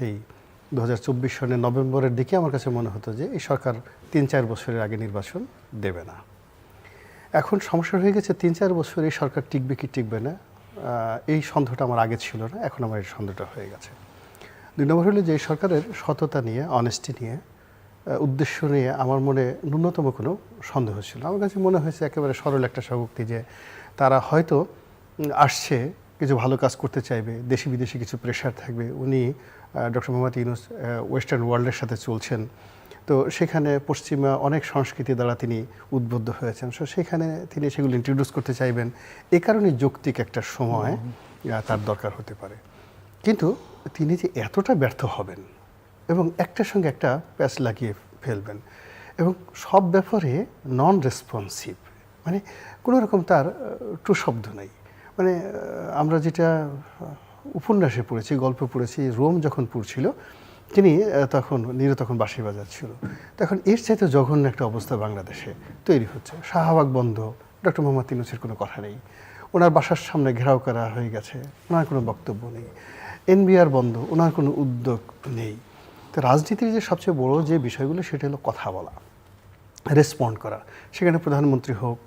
সেই দু সনের নভেম্বরের দিকে আমার কাছে মনে হতো যে এই সরকার তিন চার বছরের আগে নির্বাচন দেবে না। এখন সমস্যা হয়ে গেছে, তিন চার বছর এই সরকার টিকবে কি টিকবে না এই সন্দেহটা আমার আগে ছিল না, এখন আমার এই সন্দেহটা হয়ে গেছে। দুই নম্বর হলো যে এই সরকারের সততা নিয়ে অনেস্টি নিয়ে উদ্দেশ্য নিয়ে আমার মনে ন্যূনতম কোনো সন্দেহ ছিল আমার কাছে মনে হয়েছে একেবারে সরল একটা স্বভক্তি যে তারা হয়তো আসছে কিছু ভালো কাজ করতে চাইবে দেশি বিদেশি কিছু প্রেশার থাকবে উনি ডক্টর মোহাম্মদ ইউনুস ওয়েস্টার্ন ওয়ার্ল্ডের সাথে চলছেন। তো সেখানে পশ্চিমা অনেক সংস্কৃতি দ্বারা তিনি উদ্বুদ্ধ হয়েছেন। সো সেখানে তিনি সেগুলো ইন্ট্রোডিউস করতে চাইবেন। এ কারণে যৌক্তিক একটা সময় তার দরকার হতে পারে। কিন্তু তিনি যে এতটা ব্যর্থ হবেন এবং একটার সঙ্গে একটা প্যাচ লাগিয়ে ফেলবেন এবং সব ব্যাপারে নন রেসপন্সিভ মানে কোনো রকম তার টু শব্দ নেই। মানে আমরা যেটা উপন্যাসে পড়েছি, গল্প পড়েছি, রোম যখন পড়ছিল, তিনি তখন নীর তখন বাঁশি বাজাচ্ছিল তখন এর চাইতে জঘন্য একটা অবস্থা বাংলাদেশে তৈরি হচ্ছে। শাহবাগ বন্ধ, ডক্টর মোহাম্মদ তিনুসের কোনো কথা নেই। ওনার বাসার সামনে ঘেরাও করা হয়ে গেছে, ওনার কোনো বক্তব্য নেই। এনবিআর বন্ধ, ওনার কোনো উদ্যোগ নেই। তো রাজনীতির যে সবচেয়ে বড় যে বিষয়গুলো, সেটা হলো কথা বলা রেসপন্ড করা। সেখানে প্রধানমন্ত্রী হোক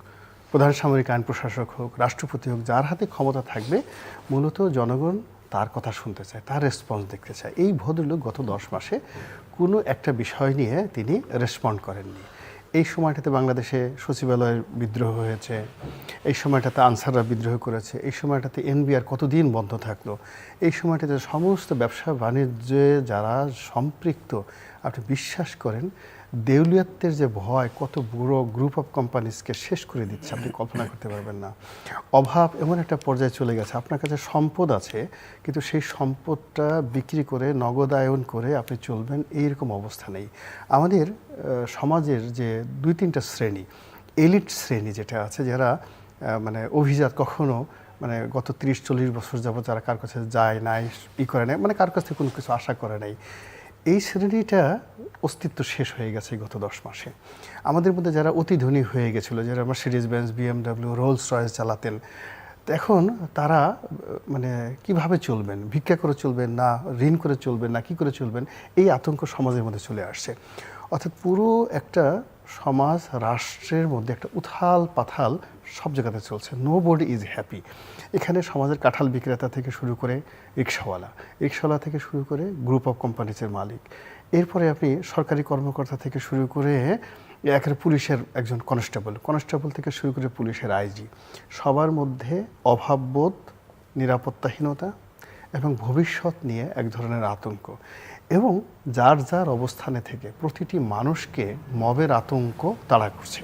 প্রধান সামরিক আইন প্রশাসক হোক, রাষ্ট্রপতি হোক, যার হাতে ক্ষমতা থাকবে, মূলত জনগণ তার কথা শুনতে চায়, তার রেসপন্স দেখতে চায়। এই ভদ্রলোক গত দশ মাসে কোনো একটা বিষয় নিয়ে তিনি রেসপন্ড করেননি। এই সময়টাতে বাংলাদেশে সচিবালয়ের বিদ্রোহ হয়েছে, এই সময়টাতে আনসাররা বিদ্রোহ করেছে, এই সময়টাতে এনবিআর কতদিন বন্ধ থাকল, এই সময়টাতে সমস্ত ব্যবসা বাণিজ্যে যারা সম্পৃক্ত, আপনি বিশ্বাস করেন দেউলিয়াত্বের যে ভয়, কত বড় গ্রুপ অফ কোম্পানিজকে শেষ করে দিচ্ছে, আপনি কল্পনা করতে পারবেন না। অভাব এমন একটা পর্যায়ে চলে গেছে। আপনার কাছে সম্পদ আছে, কিন্তু সেই সম্পদটা বিক্রি করে নগদায়ন করে আপনি চলবেন, এইরকম অবস্থা নেই। আমাদের সমাজের যে দুই তিনটা শ্রেণি, এলিট শ্রেণি যেটা আছে, যারা মানে অভিজাত কখনো মানে গত তিরিশ চল্লিশ বছর যাবত যারা কার কাছে যায় নাই, ই করে নাই মানে কার কাছ থেকে কোনো কিছু আশা করে নাই এই শ্রেণীটা অস্তিত্ব শেষ হয়ে গেছে গত দশ মাসে। আমাদের মধ্যে যারা অতি ধনী হয়ে গেছিল, যারা আমার series Benz BMW Rolls Royce চালাতেন এখন তারা মানে কীভাবে চলবেন? ভিক্ষা করে চলবেন না? ঋণ করে চলবেন না? কি করে চলবেন? এই আতঙ্ক সমাজের মধ্যে চলে আসছে। অর্থাৎ পুরো একটা সমাজ, রাষ্ট্রের মধ্যে একটা উথাল পাথাল সব জায়গাতে চলছে। নো বডি ইজ হ্যাপি এখানে সমাজের কাঁঠাল বিক্রেতা থেকে শুরু করে রিক্সাওয়ালা রিক্সাওয়ালা থেকে শুরু করে গ্রুপ অফ কোম্পানিজের মালিক। এরপরে আপনি সরকারি কর্মকর্তা থেকে শুরু করে একের পুলিশের একজন কনস্টেবল কনস্টেবল থেকে শুরু করে পুলিশের আইজি সবার মধ্যে অভাববোধ, নিরাপত্তাহীনতা এবং ভবিষ্যৎ নিয়ে এক ধরনের আতঙ্ক। এবং যার যার অবস্থানে থেকে প্রতিটি মানুষকে মবের আতঙ্ক তাড়া করছে।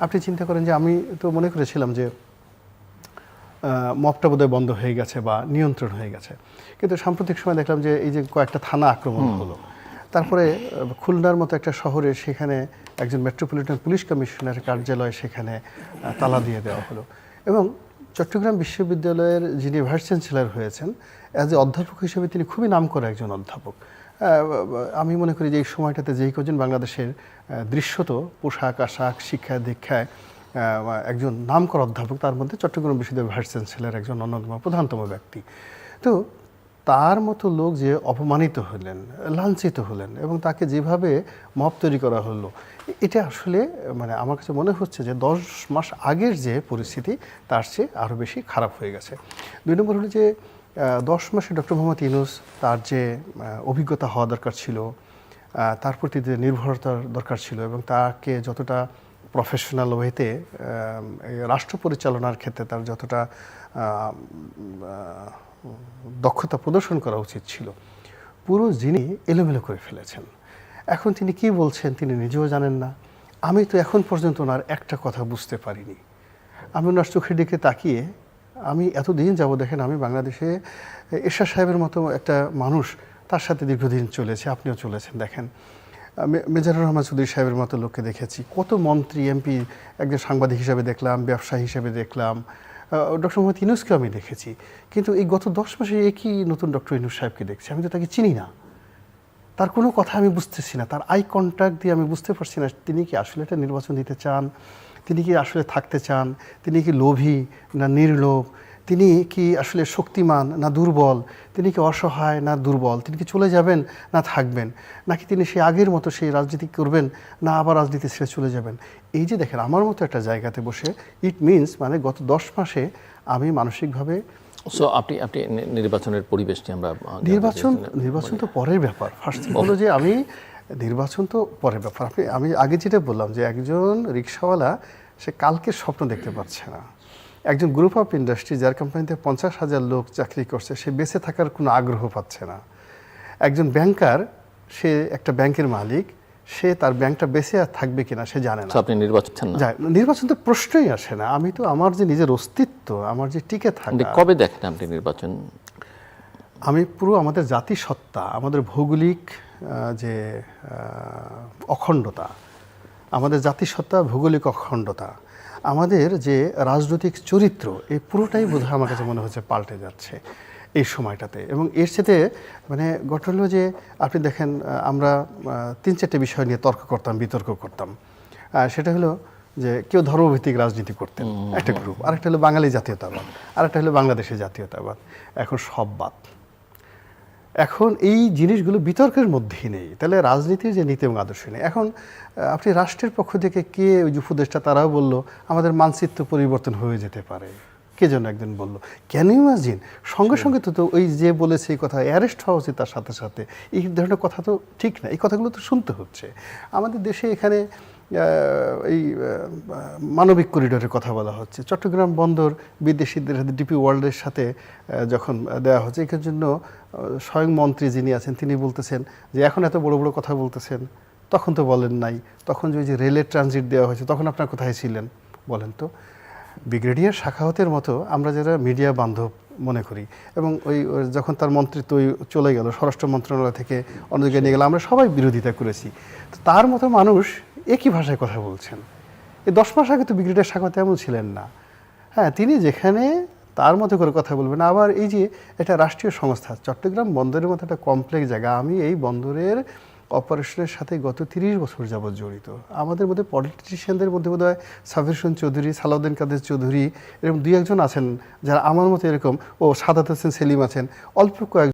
আপনি চিন্তা করেন যে আমি তো মনে করেছিলাম যে মবটা বোধহয় বন্ধ হয়ে গেছে বা নিয়ন্ত্রণ হয়ে গেছে। কিন্তু সাম্প্রতিক সময় দেখলাম যে এই যে কয়েকটা থানা আক্রমণ হলো। তারপরে খুলনার মতো একটা শহরে সেখানে একজন মেট্রোপলিটন পুলিশ কমিশনার কার্যালয় সেখানে তালা দিয়ে দেওয়া হলো। এবং চট্টগ্রাম বিশ্ববিদ্যালয়ের যিনি ভাইস চ্যান্সেলর হয়েছেন অ্যাজ এ অধ্যাপক হিসেবে তিনি খুবই নামকরা একজন অধ্যাপক। আমি মনে করি যে এই সময়টাতে যেই কজন বাংলাদেশের দৃশ্যত পোশাক, আশাক, শিক্ষা, দীক্ষায় একজন নামকরা অধ্যাপক, তার মধ্যে চট্টগ্রাম বিশ্ববিদ্যালয়ের ভাইস চ্যান্সেলর একজন অন্যতম প্রধানতম ব্যক্তি। তো তার মতো লোক যে অপমানিত হলেন, লাঞ্ছিত হলেন এবং তাকে যেভাবে মপ তৈরি করা হলো, এটা আসলে মানে আমার কাছে মনে হচ্ছে যে দশ মাস আগের যে পরিস্থিতি, তার চেয়ে আরও বেশি খারাপ হয়ে গেছে। দুই নম্বর হলো যে দশ মাসে ডক্টর মোহাম্মদ ইউনুস তার যে অভিজ্ঞতা হওয়া দরকার ছিল তার প্রতি যে নির্ভরতার দরকার ছিল এবং তাকে যতটা প্রফেশনাল ওয়েতে রাষ্ট্র পরিচালনার ক্ষেত্রে তার যতটা দক্ষতা প্রদর্শন করা উচিত ছিল, পুরো যিনি এলোমেলো করে ফেলেছেন। এখন তিনি কি বলছেন তিনি নিজেও জানেন না। আমি তো এখন পর্যন্ত ওনার একটা কথা বুঝতে পারিনি। আমি ওনার চোখের দিকে তাকিয়ে আমি এতদিন যাব, দেখেন আমি বাংলাদেশে, এরশাদ সাহেবের মতো একটা মানুষ, তার সাথে দীর্ঘদিন চলেছে, আপনিও চলেছেন, দেখেন। মে- মেজানুর রহমান চৌধুরী সাহেবের মতো লোককে দেখেছি, কত মন্ত্রী, এমপি, একজন সাংবাদিক হিসাবে দেখলাম, ব্যবসায়ী হিসাবে দেখলাম ডক্টর মোহাম্মদ ইনুসকে আমি দেখেছি, কিন্তু এই গত দশ মাসে একই নতুন ডক্টর ইনুস সাহেবকে দেখছি, আমি তো তাকে চিনি না। তার কোনো কথা আমি বুঝতেছি না, তার আই কন্ট্যাক্ট দিয়ে আমি বুঝতে পারছি না, তিনি কি আসলে একটা নির্বাচন দিতে চান? তিনি কি আসলে থাকতে চান? তিনি কি লোভী না নির্লোভ? তিনি কি আসলে শক্তিমান না দুর্বল? তিনি কি অসহায় না দুর্বল? তিনি কি চলে যাবেন না থাকবেন? নাকি তিনি সেই আগের মতো সেই রাজনীতি করবেন না আবার রাজনীতি ছেড়ে চলে যাবেন? এই যে দেখেন আমার মতো একটা জায়গাতে বসে ইট মিনস মানে গত দশ মাসে আমি মানসিকভাবে সো আপনি আপনি নির্বাচনের পরিবেশটি আমরা নির্বাচন নির্বাচন তো পরের ব্যাপার। ফার্স্ট হলো যে আমি নির্বাচন তো পরের ব্যাপার। আপনি আমি আগে যেটা বললাম যে একজন রিক্সাওয়ালা সে কালকে স্বপ্ন দেখতে পারছে না। একজন গ্রুপ অফ ইন্ডাস্ট্রি যার কোম্পানিতে পঞ্চাশ হাজার লোক চাকরি করছে সে বেঁচে থাকার কোনো আগ্রহ পাচ্ছে না। একজন ব্যাংকার সে একটা ব্যাংকের মালিক সে তার ব্যাংকটা বেঁচে আর থাকবে কিনা সে জানে না। আপনি নির্বাচন নির্বাচন তো প্রশ্নই আসে না। আমি তো আমার যে নিজের অস্তিত্ব আমার যে টিকে থাকা। কবে দেখেন আপনি নির্বাচন? আমি পুরো আমাদের জাতিসত্তা আমাদের ভৌগোলিক যে অখণ্ডতা আমাদের জাতিসত্তা ভৌগোলিক অখণ্ডতা আমাদের যে রাজনৈতিক চরিত্র এই পুরোটাই বোধহয় আমার কাছে মনে হচ্ছে পাল্টে যাচ্ছে এই সময়টাতে। এবং এর সাথে মানে ঘটনা হলো যে আপনি দেখেন আমরা তিন চারটে বিষয় নিয়ে তর্ক করতাম বিতর্ক করতাম। সেটা হলো যে কেউ ধর্মভিত্তিক রাজনীতি করতেন একটা গ্রুপ আরেকটা হলো বাঙালি জাতীয়তাবাদ আরেকটা হলো বাংলাদেশের জাতীয়তাবাদ। এখন সব বাদ। এখন এই জিনিসগুলো বিতর্কের মধ্যেই নেই। তাহলে রাজনীতির যে নীতি এবং আদর্শ নেই। এখন আপনি রাষ্ট্রের পক্ষ থেকে কে ওই যে উপদেষ্টা তারাও বলল আমাদের মানচিত্র পরিবর্তন হয়ে যেতে পারে। কে যেন একজন বলল। Can imagine? সঙ্গে সঙ্গে তো তো ওই যে বলেছে এই কথা অ্যারেস্ট হওয়া উচিত তার সাথে সাথে। এই ধরনের কথা তো ঠিক না। এই কথাগুলো তো শুনতে হচ্ছে। আমাদের দেশে এখানে এই মানবিক করিডোরের কথা বলা হচ্ছে। চট্টগ্রাম বন্দর বিদেশিদের সাথে, ডিপি ওয়ার্ল্ডের সাথে যখন দেওয়া হচ্ছে এর জন্য স্বয়ং মন্ত্রী যিনি আছেন, তিনি বলতেছেন যে এখন এত বড় বড় কথা বলতেছেন, তখন তো বলেন নাই। তখন যে রেলের ট্রানজিট দেওয়া হয়েছে, তখন আপনার কোথায় ছিলেন? বলেন তো। ব্রিগেডিয়ার শাখাওয়াতের মতো আমরা যারা মিডিয়া বান্ধব মনে করি। এবং ওই যখন তার মন্ত্রিত্ব চলে গেল, স্বরাষ্ট্র মন্ত্রণালয় থেকে অন্য জায়গায় নিয়ে গেল, আমরা সবাই বিরোধিতা করেছি। তো তার মতো মানুষ একই ভাষায় কথা বলছেন। এই দশ মাস আগে তো ব্রিগেডিয়ার শাখাওয়াত এমন ছিলেন না। হ্যাঁ তিনি যেখানে তার মতো করে কথা বলবেন। আবার এই যে, এটা রাষ্ট্রীয় সংস্থা, চট্টগ্রাম বন্দরের মতো একটা কমপ্লেক্স জায়গা। আমি এই বন্দরের অপারেশনের সাথে গত তিরিশ বছর যাবৎ জড়িত। আমাদের মধ্যে পলিটিশিয়ানদের মধ্যে বোধ হয় সাফির চৌধুরী, সালাউদ্দিন কাদের চৌধুরী, এরকম দুই একজন আছেন যারা আমার মতো এরকম, ও সাদাত হোসেন সেলিম আছেন। অল্প কয়েক